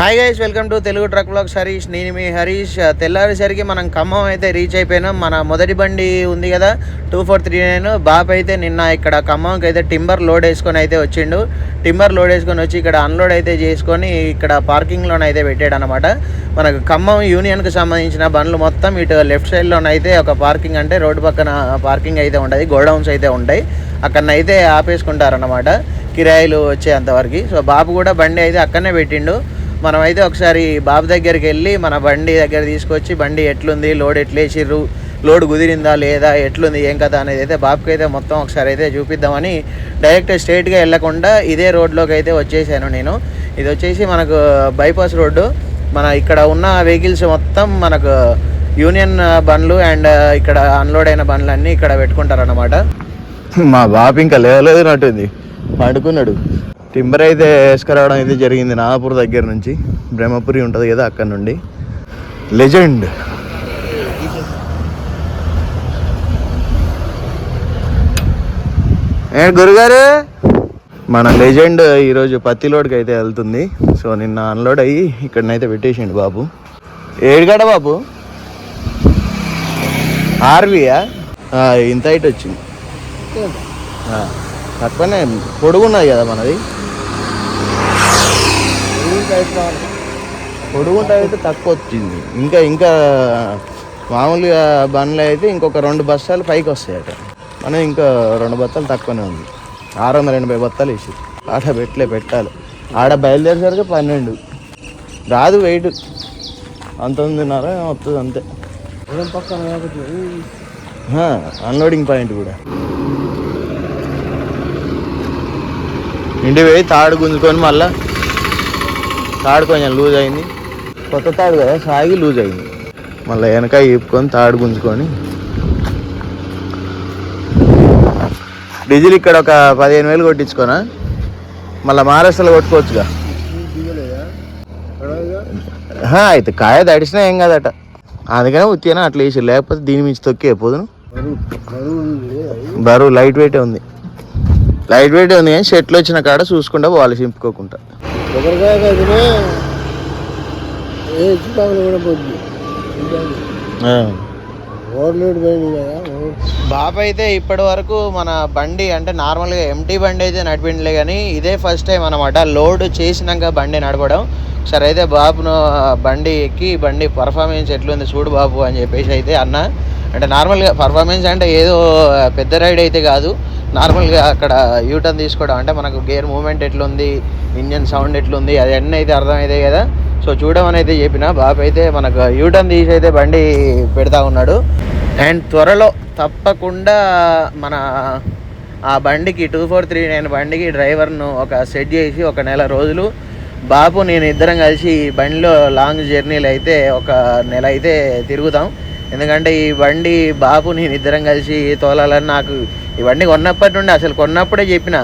Hi guys welcome to Telugu truck vlogs Harish నేను మీ హరీష్ తెల్లారేసరికి మనం ఖమ్మం అయితే రీచ్ అయిపోయినాం. మన మొదటి బండి ఉంది కదా టూ ఫోర్ త్రీ నైన్ బాబు అయితే నిన్న ఇక్కడ ఖమ్మంకి అయితే టింబర్ లోడ్ వేసుకొని అయితే వచ్చిండు. టింబర్ లోడ్ వేసుకొని వచ్చి ఇక్కడ అన్లోడ్ అయితే చేసుకొని ఇక్కడ పార్కింగ్లోనే అయితే పెట్టాడు అనమాట మనకు ఖమ్మం యూనియన్కి సంబంధించిన బండ్లు మొత్తం ఇటు లెఫ్ట్ సైడ్లోనైతే ఒక పార్కింగ్ అంటే రోడ్డు పక్కన పార్కింగ్ అయితే ఉంటుంది గోడౌన్స్ అయితే ఉంటాయి. అక్కడనైతే ఆపేసుకుంటారనమాట. కిరాయిలు వచ్చేంతవరకు సో బాబు కూడా బండి అయితే అక్కడనే పెట్టిండు. మనం అయితే ఒకసారి బాబు దగ్గరికి వెళ్ళి మన బండి దగ్గర తీసుకొచ్చి బండి ఎట్లుంది లోడ్ ఎట్లేసిర్రు లోడ్ కుదిరిందా లేదా ఎట్లుంది ఏం కదా అనేది అయితే బాబుకి అయితే మొత్తం ఒకసారి అయితే చూపిద్దామని డైరెక్ట్ స్ట్రైట్గా వెళ్ళకుండా ఇదే రోడ్లోకి అయితే వచ్చేసాను నేను. ఇది వచ్చేసి మనకు బైపాస్ రోడ్డు. మన ఇక్కడ ఉన్న వెహికల్స్ మొత్తం మనకు యూనియన్ బండ్లు అండ్ ఇక్కడ అన్లోడ్ అయిన బండ్లు అన్నీ ఇక్కడ పెట్టుకుంటారన్నమాట. మా బాబు ఇంకా లేవలేదునట్టుంది పడుకున్నాడు. టింబర్ అయితే వేసుకురావడం అయితే జరిగింది నాగపూర్ దగ్గర నుంచి. బ్రహ్మపురి ఉంటుంది కదా అక్కడ నుండి. లెజెండ్. ఏ గురుగారు? మన లెజెండ్ ఈరోజు పత్తి లోడ్కి అయితే వెళ్తుంది. సో నిన్న అన్లోడ్ అయ్యి ఇక్కడనైతే పెట్టేసిండు బాబు. ఏడుగాడ బాబు? ఆర్వీయా ఇంత హైట్ వచ్చింది. తక్కువనే పొడుగున్నది కదా మనది. పొడుగుంట అయితే తక్కువ వచ్చింది ఇంకా ఇంకా మామూలుగా బండ్లు అయితే ఇంకొక రెండు బస్తాలు పైకి వస్తాయట. మనం ఇంకా రెండు బత్తాలు తక్కువనే ఉంది. ఆరు వందల ఎనభై బత్తాలు వేసి. ఆడ పెట్టలే పెట్టాలి. ఆడ బయలుదేరేసరికి పన్నెండు. రాదు వెయిట్. అంతొమ్మిదిన్నర వస్తుంది అంతే. అన్లోడింగ్ పాయింట్ కూడా. ఇంటి పోయి తాడు గుంజుకొని మళ్ళా తాడు కొంచెం లూజ్ అయింది. కొత్త తాడు కదా సాగి లూజ్ అయింది. మళ్ళీ వెనక ఈపుకొని తాడు గుంజుకొని. డీజిల్ ఇక్కడ ఒక పదిహేను వేలు కొట్టించుకోనా? మళ్ళీ మహారాష్ట్రలో కొట్టుకోవచ్చుగా. అయితే కాయ తడిసినా ఏం కాదట. అందుకనే ఉత్తినా అట్లా వేసి లేకపోతే దీని మించి తొక్కే అయిపోదును బరువు లైట్ వెయిటే ఉంది. లైట్ వెయిట్ ఉంది కానీ షర్ట్లు వచ్చిన కాడ చూసుకుంటా వాళ్ళు చింపుకోకుండా. బాబు అయితే ఇప్పటి వరకు మన బండి అంటే నార్మల్గా ఎంటీ బండి అయితే నడిపిండలే కానీ ఇదే ఫస్ట్ టైం అనమాట లోడ్ చేసినాక బండి నడపడం. సరే అయితే బాబును బండి ఎక్కి బండి పర్ఫార్మెన్స్ ఎట్లుంది చూడు బాబు అని చెప్పేసి అయితే అన్న. అంటే నార్మల్గా పర్ఫార్మెన్స్ అంటే ఏదో పెద్ద రైడ్ అయితే కాదు. నార్మల్గా అక్కడ యూటర్న్ తీసుకోవడం అంటే మనకు గేర్ మూమెంట్ ఎట్లుంది ఇంజన్ సౌండ్ ఎట్లుంది అది అన్నీ అయితే అర్థమవుతాయి కదా. సో చూడమని అయితే చెప్పిన. బాబు అయితే మనకు యూటర్న్ తీసి అయితే బండి పెడతా ఉన్నాడు. అండ్ త్వరలో తప్పకుండా మన ఆ బండికి టూ ఫోర్ త్రీ నైన్ బండికి డ్రైవర్ను ఒక సెట్ చేసి ఒక నెల రోజులు బాపు నేను ఇద్దరం కలిసి బండిలో లాంగ్ జర్నీలు అయితే ఒక నెల అయితే తిరుగుతాం. ఎందుకంటే ఈ బండి బాబు నేను ఇద్దరం కలిసి తోలాలని నాకు ఈ బండి కొన్నప్పటి నుండి అసలు కొన్నప్పుడే చెప్పిన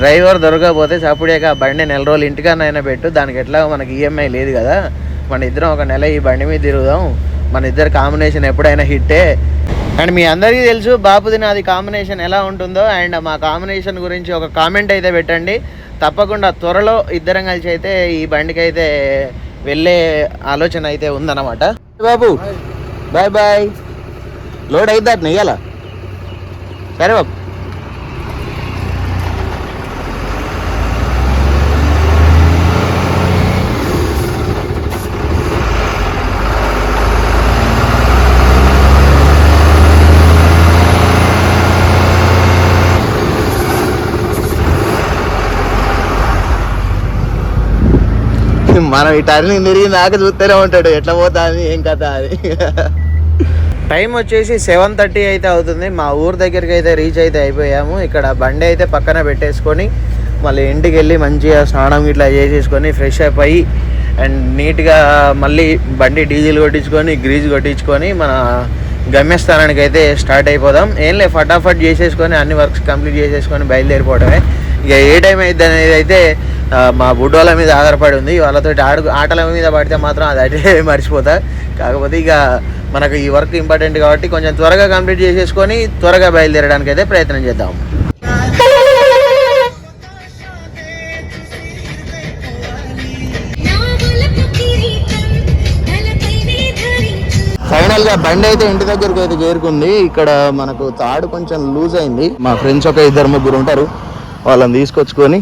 డ్రైవర్ దొరకకపోతే చప్పుడేక ఆ బండి నెల రోజులు ఇంటికన్నా పెట్టు దానికి ఎట్లా మనకి ఈఎంఐ లేదు కదా. మన ఇద్దరం ఒక నెల ఈ బండి మీద తిరుగుదాం. మన ఇద్దరు కాంబినేషన్ ఎప్పుడైనా హిట్టే అండ్ మీ అందరికీ తెలుసు బాపుది నాది కాంబినేషన్ ఎలా ఉంటుందో అండ్ మా కాంబినేషన్ గురించి ఒక కామెంట్ అయితే పెట్టండి. తప్పకుండా త్వరలో ఇద్దరం కలిసి అయితే ఈ బండికి అయితే వెళ్ళే ఆలోచన అయితే ఉందన్నమాట. బాబు బాయ్ బాయ్ లోడ్ అయితే నెయ్యాల సరే బాబు మనం ఈ టర్నింగ్ తిరిగి నాకు చూస్తూనే ఉంటాడు. ఎట్లా పోతా అని ఏం కథ అని. టైం వచ్చేసి సెవెన్ థర్టీ అయితే అవుతుంది. మా ఊరు దగ్గరికి అయితే రీచ్ అయితే అయిపోయాము. ఇక్కడ బండి అయితే పక్కన పెట్టేసుకొని మళ్ళీ ఇంటికి వెళ్ళి మంచిగా స్నానం ఇట్లా చేసేసుకొని ఫ్రెష్ అప్ అయ్యి అండ్ నీట్గా మళ్ళీ బండి డీజిల్ కొట్టించుకొని గ్రీజ్ కొట్టించుకొని మన గమ్యస్థానానికి అయితే స్టార్ట్ అయిపోదాం. ఏం లేదు ఫటాఫట్ చేసేసుకొని అన్ని వర్క్స్ కంప్లీట్ చేసేసుకొని బయలుదేరిపోవడమే. ఇక ఏ టైం అవుతుంది అనేది అయితే మా బుడ్డోళ్ళ మీద ఆధారపడి ఉంది. వాళ్ళతో ఆడు ఆటల మీద పడితే మాత్రం అది అయితే మర్చిపోతా. కాకపోతే ఇక మనకు ఈ వర్క్ ఇంపార్టెంట్ కాబట్టి కొంచెం త్వరగా కంప్లీట్ చేసేసుకొని త్వరగా బయలుదేరడానికి అయితే ప్రయత్నం చేద్దాం. ఫైనల్గా బండి అయితే ఇంటి దగ్గరకు అయితే చేరుకుంది. ఇక్కడ మనకు తాడు కొంచెం లూజ్ అయింది. మా ఫ్రెండ్స్ ఒక ఇద్దరు ముగ్గురు ఉంటారు. వాళ్ళని తీసుకొచ్చుకొని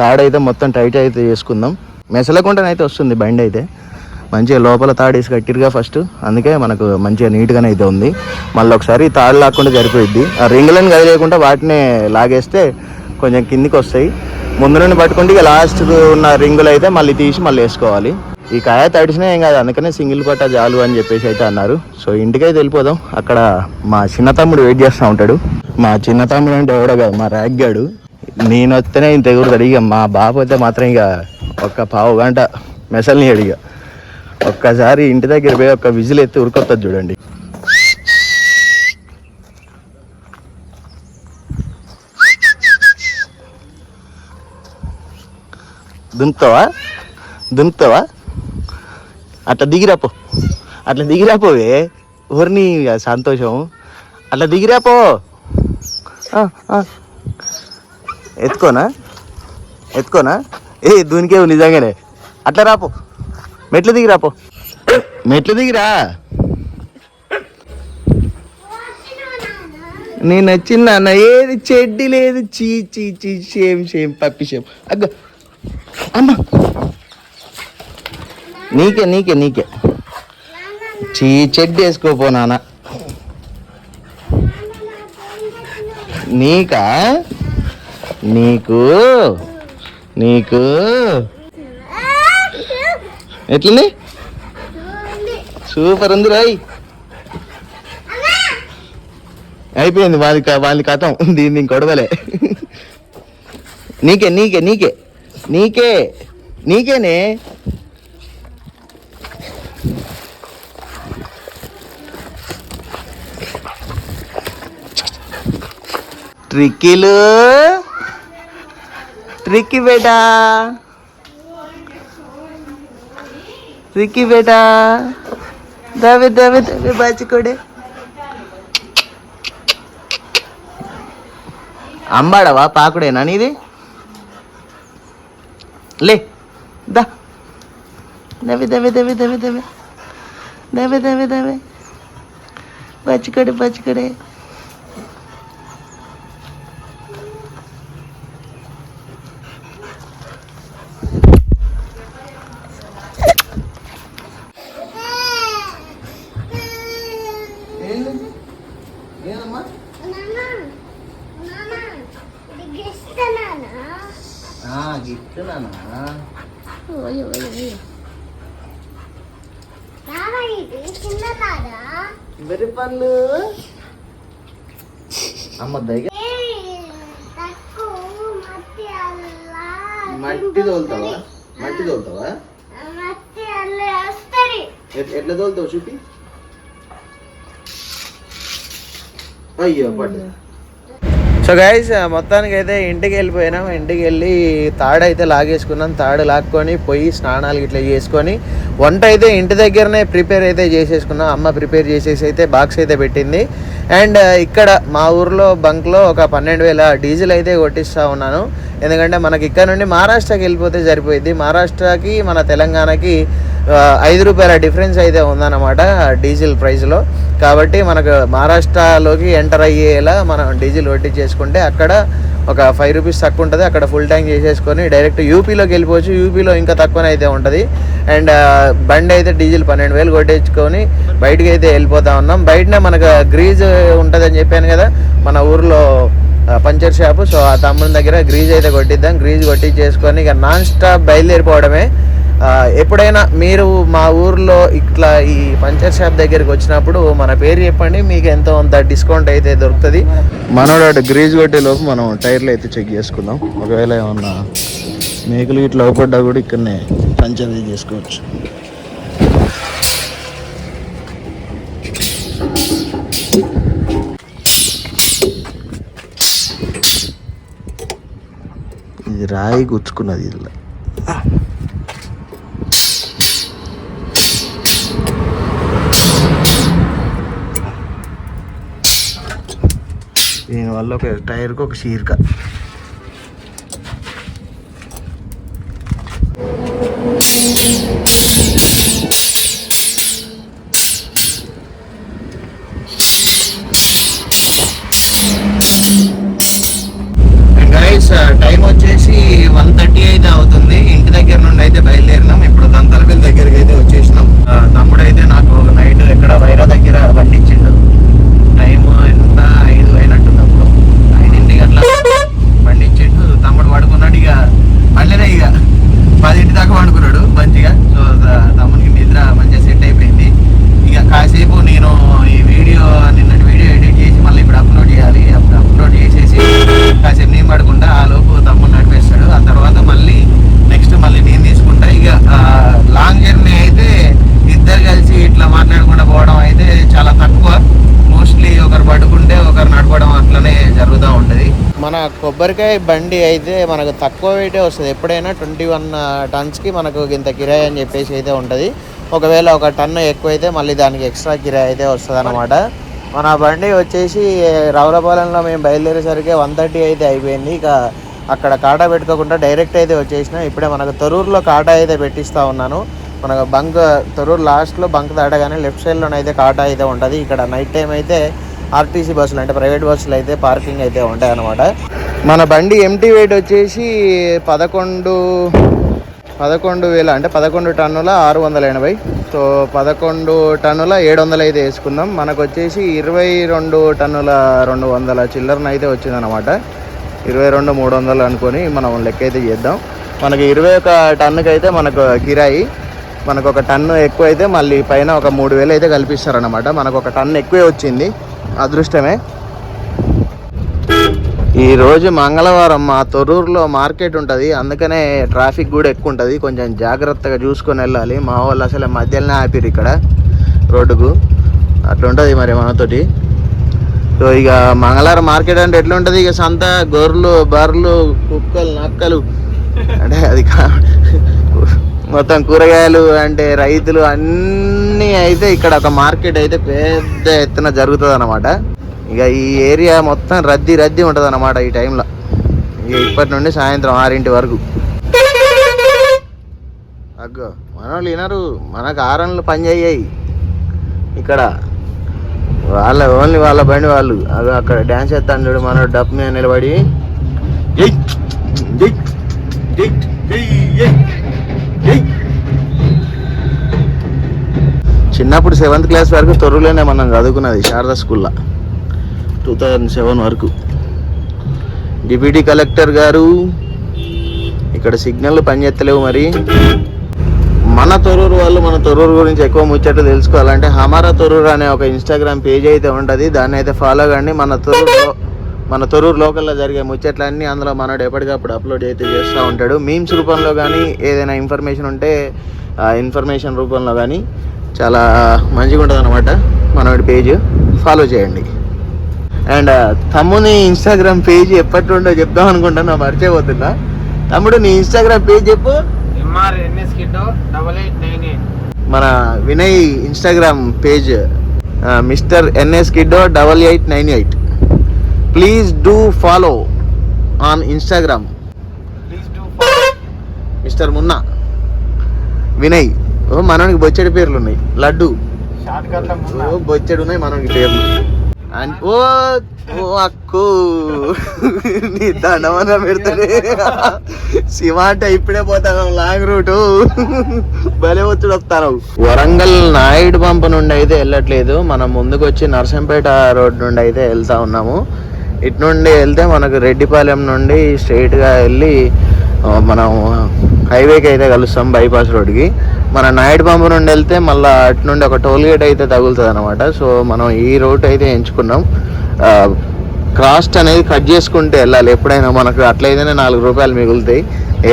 తాడు అయితే మొత్తం టైట్ అయితే చేసుకుందాం మెసలకుండానైతే వస్తుంది బండి అయితే మంచిగా లోపల తాడు వేసి కట్టిరుగా ఫస్ట్. అందుకే మనకు మంచిగా నీట్గానే అయితే ఉంది. మళ్ళీ ఒకసారి తాడు లాక్కుండా సరిపోయిద్ది. ఆ రింగులను కదిలేయకుండా వాటినే లాగేస్తే కొంచెం కిందికి వస్తాయి ముందు నుండి పట్టుకుంటే ఇక లాస్ట్ ఉన్న రింగులు అయితే మళ్ళీ తీసి మళ్ళీ వేసుకోవాలి. ఈ కాయ తడిసినా ఏం కాదు అందుకనే సింగిల్ పట్ట జాలు అని చెప్పేసి అయితే అన్నారు. సో ఇంటికైతే వెళ్ళిపోదాం. అక్కడ మా చిన్న తమ్ముడు వెయిట్ చేస్తూ ఉంటాడు. మా చిన్న తమ్ముడు అంటే ఎవడో కాదు మా ర్యాగ్గాడు నేను వస్తేనే ఇంత ఎగురుతాడు ఇక మా బాబు అయితే మాత్రం ఇక ఒక్క పావు గంట మెసల్ని అడిగా ఒక్కసారి ఇంటి దగ్గర పోయి ఒక్క విజిల్ ఎత్తి ఉరికొస్తుంది చూడండి. దుంకుతావా దుంకుతావా అట్లా దిగిరాపో. అట్లా దిగిరాపోవే ఊరిని సంతోషం. అట్లా దిగిరాపో. ఎత్తుకోనా? ఎత్తుకోనా? ఏ దూనికేవు నిజంగానే. అట్లా రాపో. మెట్లు దిగి రాపో. మెట్లు దిగిరా నేను వచ్చిన నాన్న ఏది చెడ్డి లేదు. చీ చీ చీ షేమ్ షేమ్ పప్పి షేమ్. అగ్గ. అమ్మ. నీకే నీకే నీకే. చీ చెడ్డి వేసుకోపో నాన్న. నీకా? నీకు నీకు. ఎట్లుంది? సూపర్ ఉంది రాయ్. అయిపోయింది వాళ్ళ వాళ్ళ కథం. దీన్ని గొడవలే నీకే నీకే నీకే. నీకే నీకేనే? ట్రిక్కీలు. ట్రిక్కీ బేటా ట్రిక్కీ బేటా దవి దవి దవే బాచికోడే అంబాడవా పాకుడేనా నీది లే దా దవి దవి దవి దవి దవి దవి దవి దవి బచ్చికడే బచ్చికడే అయ్యో అయ్యో మట్టి తోలుతావా? మట్టి తోలుతావా? ఎట్లా తోలుతావు చూపి? అయ్యో పడ్డా సో గైస్ మొత్తానికి అయితే ఇంటికి వెళ్ళిపోయినాం. ఇంటికి వెళ్ళి తాడు అయితే లాగేసుకున్నాం. తాడు లాక్కొని పోయి స్నానాలు ఇట్లా చేసుకొని వంట అయితే ఇంటి దగ్గరనే ప్రిపేర్ అయితే చేసేసుకున్నాం అమ్మ ప్రిపేర్ చేసేసి అయితే బాక్స్ అయితే పెట్టింది. అండ్ ఇక్కడ మా ఊర్లో బంక్లో ఒక పన్నెండు వేల డీజిల్ అయితే కొట్టిస్తూ ఉన్నాను. ఎందుకంటే మనకి ఇక్కడ నుండి మహారాష్ట్రకి వెళ్ళిపోతే సరిపోయింది మహారాష్ట్రకి మన తెలంగాణకి ఐదు రూపాయల డిఫరెన్స్ అయితే ఉందన్నమాట డీజిల్ ప్రైస్లో. కాబట్టి మనకు మహారాష్ట్రలోకి ఎంటర్ అయ్యేలా మనం డీజిల్ కొట్టించేసుకుంటే అక్కడ ఒక ఫైవ్ రూపీస్ తక్కువ ఉంటుంది. అక్కడ ఫుల్ ట్యాంక్ చేసేసుకొని డైరెక్ట్ యూపీలోకి వెళ్ళిపోవచ్చు. యూపీలో ఇంకా తక్కువనే అయితే ఉంటుంది అండ్ uh, బండి అయితే డీజిల్ పన్నెండు వేలు కొట్టించుకొని బయటికి అయితే వెళ్ళిపోతా ఉన్నాం. బయటనే మనకు గ్రీజ్ ఉంటుందని చెప్పాను కదా మన ఊర్లో uh, పంచర్ షాపు సో ఆ తమ్ముని దగ్గర గ్రీజ్ అయితే కొట్టిద్దాం. గ్రీజ్ కొట్టించేసుకొని ఇక నాన్ స్టాప్ బయలుదేరిపోవడమే. ఎప్పుడైనా మీరు మా ఊర్లో ఇట్లా ఈ పంచర్ షాప్ దగ్గరికి వచ్చినప్పుడు మన పేరు చెప్పండి మీకు ఎంతో అంత డిస్కౌంట్ అయితే దొరుకుతుంది. మనోడు అటు గ్రీజ్ కొట్టే లోపు మనం టైర్లు అయితే చెక్ చేసుకుందాం. ఒకవేళ ఏమన్నా మేకలు ఇట్లా అవపడ్డా కూడా ఇక్కడనే పంచర్ చేసుకోవచ్చు. ఇది రాయి గుచ్చుకున్నది ఇలా దానివల్ల ఒక టైర్కి ఒక షీర్క టైం వచ్చేసి వన్ థర్టీ అయితే అవుతుంది. ఇంటి దగ్గర నుండి అయితే బయలుదేరినాం. ఇప్పుడు దంతలపల్లి దగ్గరికి అయితే వచ్చేసినాం. తమ్ముడు అయితే నాకు నైట్ ఇక్కడ వైరా దగ్గర పండించిండు. టైం ఎంత? బండి ఇచ్చిండు తమ్ముడు పడుకున్నాడు ఇక. పడలేదే ఇక? పదింటి దాకా పడుకున్నాడు మంచిగా. సో తమ్మునికి నిద్ర మంచిగా సెట్ అయిపోయింది. ఇక కాసేపు నేను ఈ వీడియో నిన్నటి వీడియో ఎడిట్ చేసి మళ్ళీ ఇప్పుడు అప్లోడ్ చేయాలి. అప్పుడు అప్లోడ్ చేసేసి కాసేపు నేను పడకుండా ఆ లోపు తమ్ముడు నడిపేస్తాడు. ఆ తర్వాత మళ్ళీ నెక్స్ట్ మళ్ళీ నేను తీసుకుంటా. ఇక లాంగ్ జర్నీ అయితే ఇద్దరు కలిసి ఇట్లా మాట్లాడకుండా పోవడం అయితే చాలా తక్కువ. మోస్ట్లీ ఒకరు పడుకుంటే ఒకరు నడపడం అట్లనే జరుగుతూ మన కొబ్బరికాయ బండి అయితే మనకు తక్కువ వెయిటే వస్తుంది. ఎప్పుడైనా ట్వంటీ వన్ టన్స్కి మనకు ఇంత కిరాయి అని చెప్పేసి అయితే ఉంటుంది. ఒకవేళ ఒక టన్ను ఎక్కువైతే మళ్ళీ దానికి ఎక్స్ట్రా కిరాయి అయితే వస్తుంది అనమాట మన బండి వచ్చేసి రావులపాలెంలో మేము బయలుదేరేసరికి వన్ థర్టీ అయితే అయిపోయింది. ఇక అక్కడ కాటా పెట్టుకోకుండా డైరెక్ట్ అయితే వచ్చేసిన. ఇప్పుడే మనకు తొరూరులో కాటా అయితే పెట్టిస్తూ ఉన్నాను. మనకు బంక్ తొరూరు లాస్ట్లో బంక్ దాటగానే లెఫ్ట్ సైడ్లోనైతే కాటా అయితే ఉంటుంది. ఇక్కడ నైట్ టైం అయితే ఆర్టీసీ బస్సులు అంటే ప్రైవేట్ బస్సులు అయితే పార్కింగ్ అయితే ఉంటాయి మన బండి ఎంటీ వెయిట్ వచ్చేసి పదకొండు పదకొండు వేల అంటే పదకొండు టన్నుల ఆరు వందల ఎనభై. సో పదకొండు టన్నుల ఏడు వందలు అయితే వేసుకుందాం మనకు వచ్చేసి ఇరవై రెండు టన్నుల రెండు వందల చిల్లరన అయితే వచ్చిందనమాట ఇరవై రెండు మూడు వందలు అనుకొని మనం లెక్క అయితే చేద్దాం. మనకి ఇరవై ఒక టన్నుకి అయితే మనకు కిరాయి. మనకు ఒక టన్ను ఎక్కువ అయితే మళ్ళీ పైన ఒక మూడు వేలు అయితే కల్పిస్తారనమాట మనకు ఒక టన్ను ఎక్కువే వచ్చింది. అదృష్టమే. ఈరోజు మంగళవారం మా తొర్రూరులో మార్కెట్ ఉంటుంది. అందుకనే ట్రాఫిక్ కూడా ఎక్కువ ఉంటుంది. కొంచెం జాగ్రత్తగా చూసుకొని వెళ్ళాలి. మా వాళ్ళు అసలు మధ్యలోనే ఆపిరు ఇక్కడ రోడ్డుకు. అట్లుంటుంది మరి మనతోటి. సో ఇక మంగళవారం మార్కెట్ అంటే ఎట్లుంటుంది? ఇక సంత గొర్రెలు బర్రెలు కుక్కలు నక్కలు. అంటే అది మొత్తం కూరగాయలు అంటే రైతులు అన్నీ అయితే ఇక్కడ ఒక మార్కెట్ అయితే పెద్ద ఎత్తున జరుగుతుంది అనమాట ఇక ఈ ఏరియా మొత్తం రద్దీ రద్దీ ఉంటుంది అనమాట ఈ టైంలో ఇక ఇప్పటి నుండి సాయంత్రం ఆరింటి వరకు. అగ్గో మన వాళ్ళు వినరు. మనకు ఆరన్లు పని చేయాయి ఇక్కడ వాళ్ళ ఓన్లీ వాళ్ళ బండి వాళ్ళు. అవి అక్కడ డ్యాన్స్ చేస్తాను చూడు మన డప్ మీద నిలబడి. జై జై జై జై జై చిన్నప్పుడు సెవెంత్ క్లాస్ వరకు తొర్రులోనే మనం చదువుకున్నది శారదా స్కూల్లో. టూ థౌజండ్ సెవెన్ వరకు. డిప్యూటీ కలెక్టర్ గారు ఇక్కడ సిగ్నల్ పనిచేస్తలేవు మరి. మన తొరూరు వాళ్ళు మన తొరూరు గురించి ఎక్కువ ముచ్చట్లు తెలుసుకోవాలంటే హమారా తొరూరు అనే ఒక ఇన్స్టాగ్రామ్ పేజ్ అయితే ఉంటుంది. దాన్ని అయితే ఫాలో కండి. మన తొరూరులో మన తొరూరు లోకల్లో జరిగే ముచ్చట్లన్నీ అందులో మనడు ఎప్పటికప్పుడు అప్లోడ్ అయితే చేస్తూ ఉంటాడు. మీమ్స్ రూపంలో కానీ ఏదైనా ఇన్ఫర్మేషన్ ఉంటే ఇన్ఫర్మేషన్ రూపంలో కానీ చాలా మంచిగా ఉంటుంది అనమాట మనోడి పేజ్. ఫాలో చేయండి. అండ్ తమ్ముని ఇన్స్టాగ్రామ్ పేజ్ ఎప్పటి నుండో చెప్దాం అనుకుంటున్నా మర్చిపోతున్నా తమ్ముడు నీ ఇన్స్టాగ్రామ్ పేజ్ చెప్పు. మన Vinay Instagram page. Mister NS kiddo double eight nine eight please do follow on Instagram mister Munna Vinay ఓ మనోనికి బొచ్చడి పేర్లు ఉన్నాయి. లడ్డు. ఓ బొచ్చడు ఉన్నాయి మనోనికి పేర్లు. ఓ ఓ అక్కు. నీ దండమన్న పెడతానే సిమాట ఇప్పుడే పోతాను లాంగ్ రూట్. భలే వచ్చుడు వస్తాను. వరంగల్ నాయుడు పంపు నుండి అయితే వెళ్ళట్లేదు. మనం ముందుకు వచ్చి నర్సంపేట రోడ్ నుండి అయితే వెళ్తా ఉన్నాము. ఇటు నుండి వెళ్తే మనకు రెడ్డిపాలెం నుండి స్ట్రైట్గా వెళ్ళి మనం హైవేకి అయితే కలుస్తాం బైపాస్ రోడ్కి మన నాయుడు పంపు నుండి వెళ్తే మళ్ళీ అటు నుండి ఒక టోల్ గేట్ అయితే తగులుతుంది అనమాట సో మనం ఈ రూట్ అయితే ఎంచుకున్నాం. కాస్ట్ అనేది కట్ చేసుకుంటే వెళ్ళాలి. ఎప్పుడైనా మనకు అట్లయితేనే నాలుగు రూపాయలు మిగులుతాయి.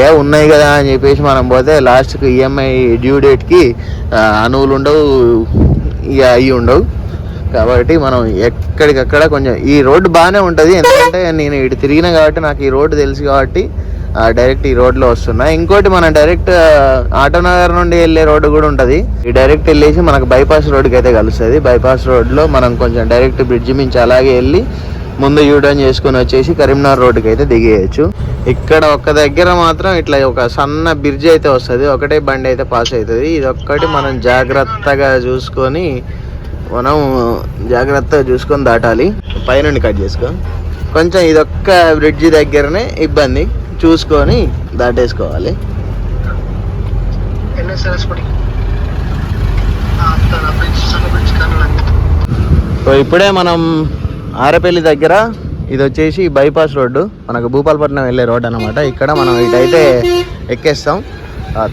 ఏ ఉన్నాయి కదా అని చెప్పేసి మనం పోతే లాస్ట్కి ఈఎంఐ డ్యూ డేట్కి అనువులు ఉండవు ఇక అవి ఉండవు. కాబట్టి మనం ఎక్కడికక్కడ కొంచెం ఈ రోడ్డు బాగానే ఉంటుంది. ఎందుకంటే నేను ఇటు తిరిగిన కాబట్టి నాకు ఈ రోడ్డు తెలుసు కాబట్టి డైరెక్ట్ ఈ రోడ్లో వస్తున్నాయి ఇంకోటి మనం డైరెక్ట్ ఆటోనగర్ నుండి వెళ్ళే రోడ్డు కూడా ఉంటుంది. ఈ డైరెక్ట్ వెళ్ళేసి మనకు బైపాస్ రోడ్కి అయితే కలుస్తుంది. బైపాస్ రోడ్లో మనం కొంచెం డైరెక్ట్ బ్రిడ్జ్ మించి అలాగే వెళ్ళి ముందు యూటర్న్ చేసుకుని వచ్చేసి కరీంనగర్ రోడ్డుకి అయితే దిగేయచ్చు. ఇక్కడ ఒక్క దగ్గర మాత్రం ఇట్లా ఒక సన్న బ్రిడ్జ్ అయితే వస్తుంది. ఒకటే బండి అయితే పాస్ అవుతుంది ఇది ఒక్కటి మనం జాగ్రత్తగా చూసుకొని మనం జాగ్రత్తగా చూసుకొని దాటాలి. పైనుండి కట్ చేసుకో. కొంచెం ఇదొక్క బ్రిడ్జి దగ్గరనే ఇబ్బంది. చూసుకొని దాటేసుకోవాలి. సో ఇప్పుడే మనం ఆరపల్లి దగ్గర ఇది వచ్చేసి బైపాస్ రోడ్డు. మనకు భూపాలపట్నం వెళ్ళే రోడ్ అనమాట ఇక్కడ మనం ఇటైతే ఎక్కేస్తాం.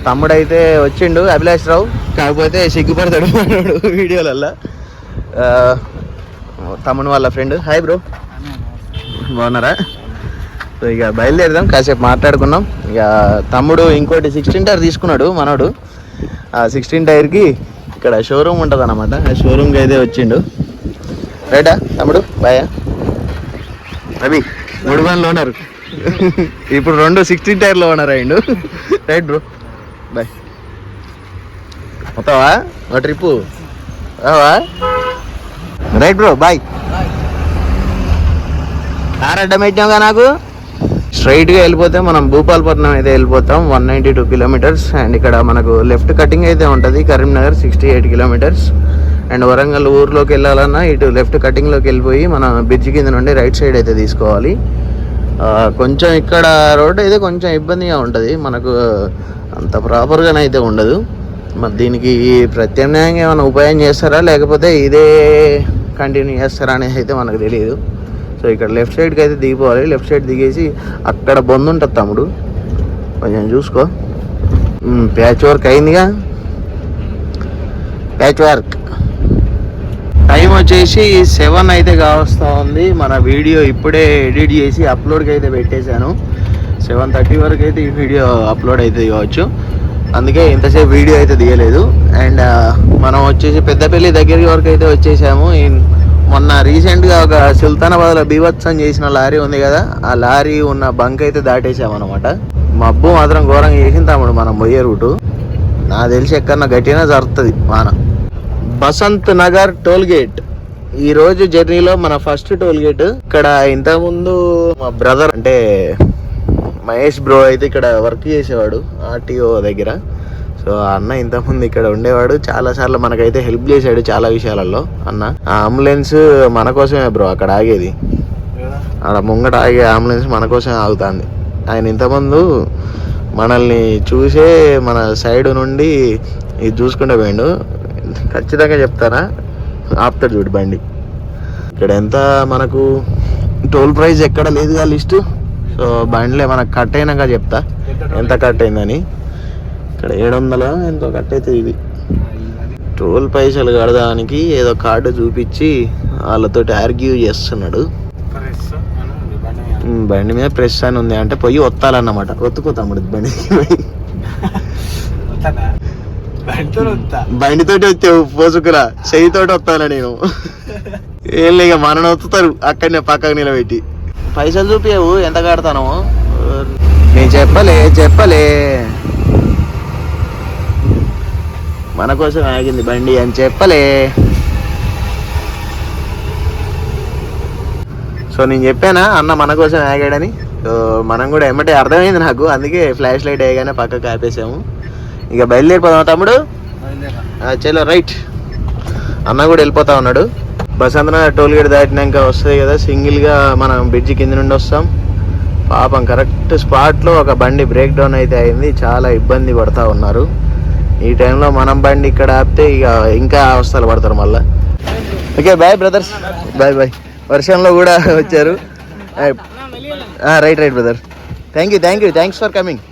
తమ్ముడైతే వచ్చిండు అభిలాష్ రావు. కాకపోతే సిగ్గుపడతాడు మనోడు వీడియోలల్లో. ఆ, తమ్ముడు వాళ్ళ ఫ్రెండ్. హాయ్ బ్రో బాగున్నారా? సో ఇక బయలుదేరదాం కాసేపు మాట్లాడుకున్నాం ఇక తమ్ముడు ఇంకోటి సిక్స్టీన్ టైర్ తీసుకున్నాడు మనోడు. ఆ సిక్స్టీన్ టైర్కి ఇక్కడ షోరూమ్ ఉంటుంది అనమాట ఆ షోరూమ్కి అయితే వచ్చిండు. రైటా తమ్ముడు? బాయ్ రవి గుడివాన్లో ఉన్నారు ఇప్పుడు రెండు సిక్స్టీన్ టైర్లో ఉన్నారు అయ్యిండు రైట్ బ్రో బాయ్. మొత్తవా ఒక ట్రిప్పు రావా? రైట్ బ్రో బాయ్. కారు అడ్డం పెట్టావుగా నాకు? స్ట్రైట్గా వెళ్ళిపోతే మనం భూపాలపట్నం అయితే వెళ్ళిపోతాం one ninety two kilometres and ఇక్కడ మనకు లెఫ్ట్ కటింగ్ అయితే ఉంటుంది Karimnagar sixty eight kilometres and Warangal ఊర్లోకి వెళ్ళాలన్నా ఇటు లెఫ్ట్ కటింగ్లోకి వెళ్ళిపోయి మన బ్రిడ్జ్ కింద నుండి రైట్ సైడ్ అయితే తీసుకోవాలి. కొంచెం ఇక్కడ రోడ్ అయితే కొంచెం ఇబ్బందిగా ఉంటుంది మనకు అంత ప్రాపర్గానే అయితే ఉండదు. మరి దీనికి ప్రత్యామ్నాయంగా ఏమైనా ఉపాయం చేస్తారా లేకపోతే ఇదే కంటిన్యూ చేస్తారా అనేది అయితే మనకు తెలియదు. సో ఇక్కడ లెఫ్ట్ సైడ్కి అయితే దిగిపోవాలి. లెఫ్ట్ సైడ్ దిగేసి అక్కడ బొందు ఉంటుంది తమ్ముడు. కొంచెం చూసుకో. ప్యాచ్ వర్క్ అయిందిగా. Patch work. టైం వచ్చేసి సెవెన్ అయితే కావస్తా ఉంది. మన వీడియో ఇప్పుడే ఎడిట్ చేసి అప్లోడ్కి అయితే పెట్టేశాను. సెవెన్ థర్టీ వరకు అయితే ఈ వీడియో అప్లోడ్ అయితే కావచ్చు. అందుకే ఇంతసేపు వీడియో అయితే తీయలేదు. అండ్ మనం వచ్చేసి పెద్దపల్లి దగ్గర వరకు అయితే వచ్చేసాము. ఈ- మొన్న రీసెంట్గా ఒక సుల్తానాబాద్లో బీభత్సం చేసిన లారీ ఉంది కదా ఆ లారీ ఉన్న బంక్ అయితే దాటేసామన్నమాట అనమాట మబ్బు మాత్రం ఘోరంగా చేసిన తమ్ముడు మనం పోయే రూటు. నాకు తెలిసి ఎక్కడన్నా గట్టినా జరుగుతుంది వాన. Basanth Nagar toll gate. ఈ రోజు జర్నీలో మన ఫస్ట్ టోల్ గేట్. ఇక్కడ ఇంతకుముందు మా బ్రదర్ అంటే మహేష్ బ్రో అయితే ఇక్కడ వర్క్ చేసేవాడు ఆర్టీఓ దగ్గర. సో అన్న ఇంతకుముందు ఇక్కడ ఉండేవాడు. చాలా సార్లు మనకైతే హెల్ప్ చేశాడు చాలా విషయాలలో. అన్న ఆ అంబులెన్స్ మన కోసమే బ్రో అక్కడ ఆగేది. అక్కడ ముంగట ఆగే అంబులెన్స్ మన కోసమే ఆగుతుంది. ఆయన ఇంతకుముందు మనల్ని చూసే మన సైడ్ నుండి ఇది చూసుకుంటే పోయిండు. ఖచ్చితంగా చెప్తారా ఆపుతాడు చూడు బండి. ఇక్కడ ఎంత మనకు టోల్ ప్రైస్ ఎక్కడ లేదుగా లిస్టు. సో బండిలో మనకు కట్ అయినాక చెప్తా. ఎంత కట్ అయిందని. ఇక్కడ ఏడు వందల ఎంతో కట్ అవుతుంది ఇది. టోల్ పైసలు కడదానికి ఏదో కార్డు చూపించి వాళ్ళతోటి ఆర్గ్యూ చేస్తున్నాడు. బండి మీద. ప్రెస్ అని ఉంది అంటే పోయి ఒత్తాలన్నమాట. ఒత్తుకో తమ్ముడు బండి వస్తా బండితోటి వచ్చావు పోసుకురా. చెయ్యితోటి వస్తాను నేను? ఏం లేక మనని ఒత్తుతారు. అక్కడనే పక్కకు నిలబెట్టి. పైసలు చూపించవు ఎంత కడతాను? నేను చెప్పలే చెప్పలే. మన కోసం ఆగింది బండి అని చెప్పలే. సో నేను చెప్పానా అన్న మన కోసం ఆగాడని? సో మనం కూడా ఎమ్మటే అర్థమైంది నాకు అందుకే ఫ్లాష్ లైట్ వేయగానే పక్కకు ఆపేసాము. ఇక బయలుదేరిపోదాం తమ్ముడు? చలో రైట్. అన్న కూడా వెళ్ళిపోతా ఉన్నాడు. బసంతన టోల్ గేట్ దాటినాక వస్తుంది కదా సింగిల్గా మనం బ్రిడ్జి కింద నుండి వస్తాం. పాపం కరెక్ట్ స్పాట్లో ఒక బండి బ్రేక్ డౌన్ అయితే అయింది చాలా ఇబ్బంది పడతా ఉన్నారు. ఈ టైంలో మనం బండి ఇక్కడ ఆపితే ఇక ఇంకా అవస్థలు పడతారు మళ్ళా. Okay bye brothers bye bye వర్షంలో కూడా వచ్చారు. Right right brother thank you thank you thanks for coming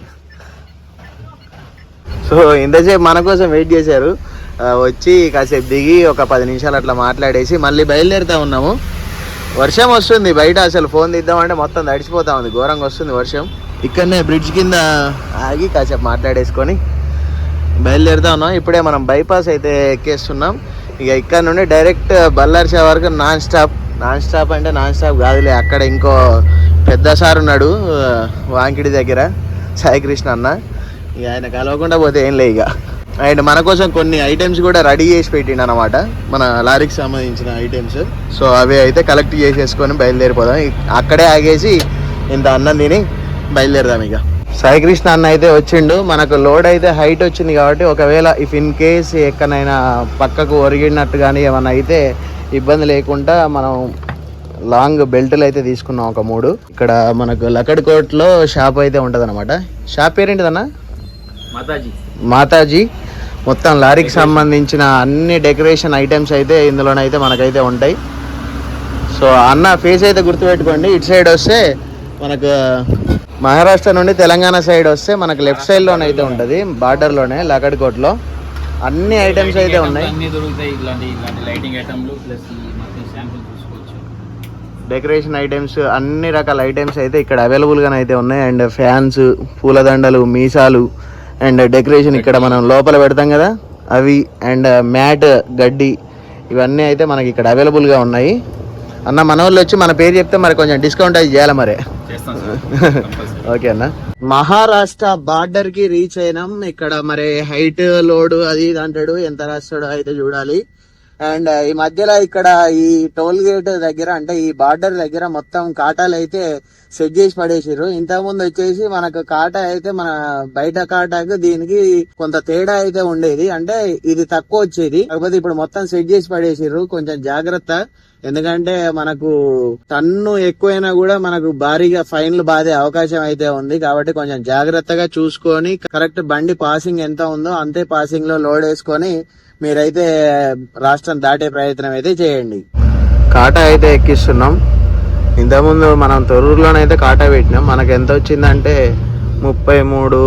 so ఇంతసేపు మన కోసం వెయిట్ చేశారు. ఆ, వచ్చి కాసేపు దిగి ఒక పది నిమిషాలు అట్లా మాట్లాడేసి మళ్ళీ బయలుదేరుతా ఉన్నాము. వర్షం వస్తుంది బయట అసలు ఫోన్ తీద్దామంటే మొత్తం తడిచిపోతా ఉంది. ఘోరంగా వస్తుంది వర్షం. ఇక్కడనే బ్రిడ్జ్ కింద ఆగి కాసేపు మాట్లాడేసుకొని బయలుదేరుతా ఉన్నాం ఇప్పుడే మనం బైపాస్ అయితే ఎక్కేస్తున్నాం. ఇక ఇక్కడ నుండి డైరెక్ట్ బల్లార్షా వరకు నాన్ స్టాప్ నాన్ స్టాప్ అంటే నాన్ స్టాప్ కాదులే అక్కడ ఇంకో పెద్ద సార్ ఉన్నాడు వాంకిడి దగ్గర సాయికృష్ణ అన్న. ఇక ఆయన కలవకుండా పోతే ఏం లే ఇక. అండ్ మన కోసం కొన్ని ఐటమ్స్ కూడా రెడీ చేసి పెట్టిండు అనమాట మన లారీకి సంబంధించిన ఐటమ్స్ సో అవి అయితే కలెక్ట్ చేసేసుకొని బయలుదేరిపోదాం. అక్కడే ఆగేసి ఇంత అన్నం తిని బయలుదేరదాం ఇక. సాయికృష్ణ అన్న అయితే వచ్చిండు. మనకు లోడ్ అయితే హైట్ వచ్చింది కాబట్టి ఒకవేళ ఇఫ్ ఇన్ కేస్ ఎక్కడైనా పక్కకు ఒరిగినట్టు కానీ ఏమన్నా అయితే ఇబ్బంది లేకుండా మనం లాంగ్ బెల్ట్లు అయితే తీసుకున్నాం ఒక మూడు. ఇక్కడ మనకు లకడ్కోట్లో షాప్ అయితే ఉంటుంది అనమాట షాప్ పేరేంటిదన్నా మాతాజీ. మాతాజీ. మొత్తం లారీకి సంబంధించిన అన్ని డెకరేషన్ ఐటమ్స్ అయితే ఇందులోనైతే మనకైతే ఉంటాయి. సో అన్న ఫేస్ అయితే గుర్తుపెట్టుకోండి. ఇటు సైడ్ వస్తే మనకు మహారాష్ట్ర నుండి తెలంగాణ సైడ్ వస్తే మనకు లెఫ్ట్ సైడ్లోనైతే ఉంటుంది బార్డర్లోనే లకడ్కోట్లో. అన్ని ఐటమ్స్ అయితే ఉన్నాయి. అన్ని దొరుకుతాయి ఇలాంటి ఇలాంటి లైటింగ్ ఐటమ్లు ప్లస్ డెకరేషన్ ఐటమ్స్ అన్ని రకాల ఐటమ్స్ అయితే ఇక్కడ అవైలబుల్గానే అయితే ఉన్నాయి. అండ్ ఫ్యాన్స్ పూలదండలు మీసాలు అండ్ డెకరేషన్ ఇక్కడ మనం లోపల పెడతాం కదా. అవి అండ్ మ్యాట్ గడ్డి ఇవన్నీ అయితే మనకి ఇక్కడ అవైలబుల్గా ఉన్నాయి. అన్న మన వాళ్ళు వచ్చి మన పేరు చెప్తే మరి కొంచెం డిస్కౌంట్ అది చేయాలి మరి? ఓకే అన్న. మహారాష్ట్ర బార్డర్కి రీచ్ అయినాం. ఇక్కడ మరి హైట్ లోడ్ అది ఇది అంటాడు. ఎంత రాస్తాడో అయితే చూడాలి. అండ్ ఈ మధ్యలో ఇక్కడ ఈ టోల్ గేట్ దగ్గర అంటే ఈ బార్డర్ దగ్గర మొత్తం కాటాలు అయితే సెట్ చేసి పడేసారు ఇంతకు ముందు వచ్చేసి మనకు కాటా అయితే మన బయట కాటాకు దీనికి కొంత తేడా అయితే ఉండేది. అంటే ఇది తక్కువ వచ్చేది. కాకపోతే ఇప్పుడు మొత్తం సెట్ చేసి పడేసారు కొంచెం జాగ్రత్త. ఎందుకంటే మనకు టన్ను ఎక్కువైనా కూడా మనకు భారీగా ఫైన్లు బాధే అవకాశం అయితే ఉంది. కాబట్టి కొంచెం జాగ్రత్తగా చూసుకొని కరెక్ట్ బండి పాసింగ్ ఎంత ఉందో అంతే పాసింగ్లో లోడ్ వేసుకొని మీరైతే రాష్ట్రం దాటే ప్రయత్నం అయితే చేయండి. కాటా అయితే ఎక్కిస్తున్నాం. ఇంతకుముందు మనం తొర్రూరులోనైతే కాటా పెట్టినాం. మనకు ఎంత వచ్చిందంటే ముప్పై మూడు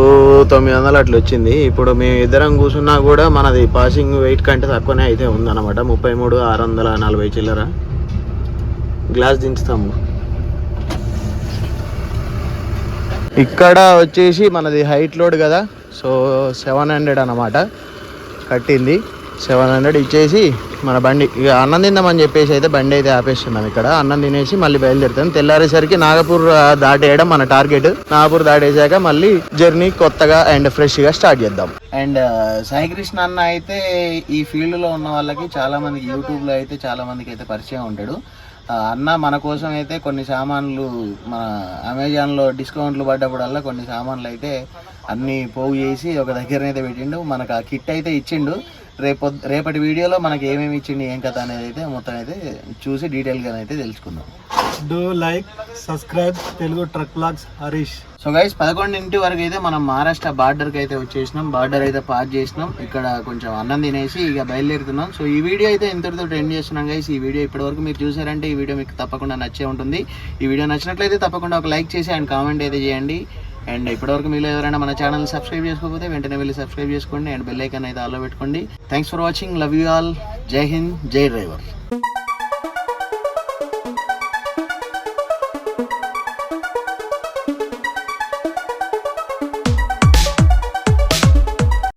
తొమ్మిది వందలు అట్లా వచ్చింది. ఇప్పుడు మేము ఇద్దరం కూర్చున్నా కూడా మనది పాసింగ్ వెయిట్ కంటే తక్కువనే అయితే ఉందన్నమాట. ముప్పై మూడు ఆరు వందల నలభై చిల్లర. గ్లాస్ దించుతాము. ఇక్కడ వచ్చేసి మనది హైట్ లోడ్ కదా. సో సెవెన్ హండ్రెడ్ అన్నమాట. కట్టింది. సెవెన్ హండ్రెడ్ ఇచ్చేసి మన బండి ఇక అన్నం తిందామని చెప్పేసి అయితే బండి అయితే ఆపేస్తున్నాం ఇక్కడ. అన్నం తినేసి మళ్ళీ బయలుదేరుతాం. తెల్లారేసరికి నాగపూర్ దాటేయడం మన టార్గెట్. నాగపూర్ దాటేసాక మళ్ళీ జర్నీ కొత్తగా అండ్ ఫ్రెష్గా స్టార్ట్ చేద్దాం. అండ్ సాయికృష్ణ అన్న అయితే ఈ ఫీల్డ్లో ఉన్న వాళ్ళకి చాలా యూట్యూబ్లో అయితే చాలా మందికి అయితే పరిచయం ఉంటాడు. అన్న మన కోసం అయితే కొన్ని సామాన్లు మన అమెజాన్లో డిస్కౌంట్లు పడ్డప్పుడల్లా కొన్ని సామాన్లు అయితే అన్ని పోగు చేసి ఒక దగ్గరనైతే పెట్టిండు. మనకు ఆ కిట్ అయితే ఇచ్చిండు. రేపు రేపటి వీడియోలో మనకి ఏమేమి ఇచ్చిండు ఏం కథ అనేది అయితే మొత్తం అయితే చూసి డీటెయిల్గా అయితే తెలుసుకుందాం. Do like subscribe Telugu truck vlogs Harish so guys పదకొండింటి వరకు అయితే మనం మహారాష్ట్ర బార్డర్కి అయితే వచ్చేసినాం. బార్డర్ అయితే పాస్ చేసినాం. ఇక్కడ కొంచెం అన్నం తినేసి ఇక బయలుదేరుతున్నాం. సో ఈ వీడియో అయితే ఇంతటితో ఎండ్ చేస్తున్నాం గైస్ ఈ వీడియో ఇప్పటి వరకు మీరు చూసారంటే ఈ వీడియో మీకు తప్పకుండా నచ్చే ఉంటుంది. ఈ వీడియో నచ్చినట్లయితే తప్పకుండా ఒక లైక్ చేసి అండ్ కామెంట్ అయితే చేయండి. అండ్ ఇప్పటివరకు మీరు ఎవరైనా మన ఛానల్ సబ్స్క్రైబ్ చేసుకోకపోతే వెంటనే వెళ్ళి సబ్స్క్రైబ్ చేసుకోండి అండ్ బెల్ ఐకాన్ అయితే ఆల్లో పెట్టుకోండి. Thanks for watching love you all Jai Hind Jai driver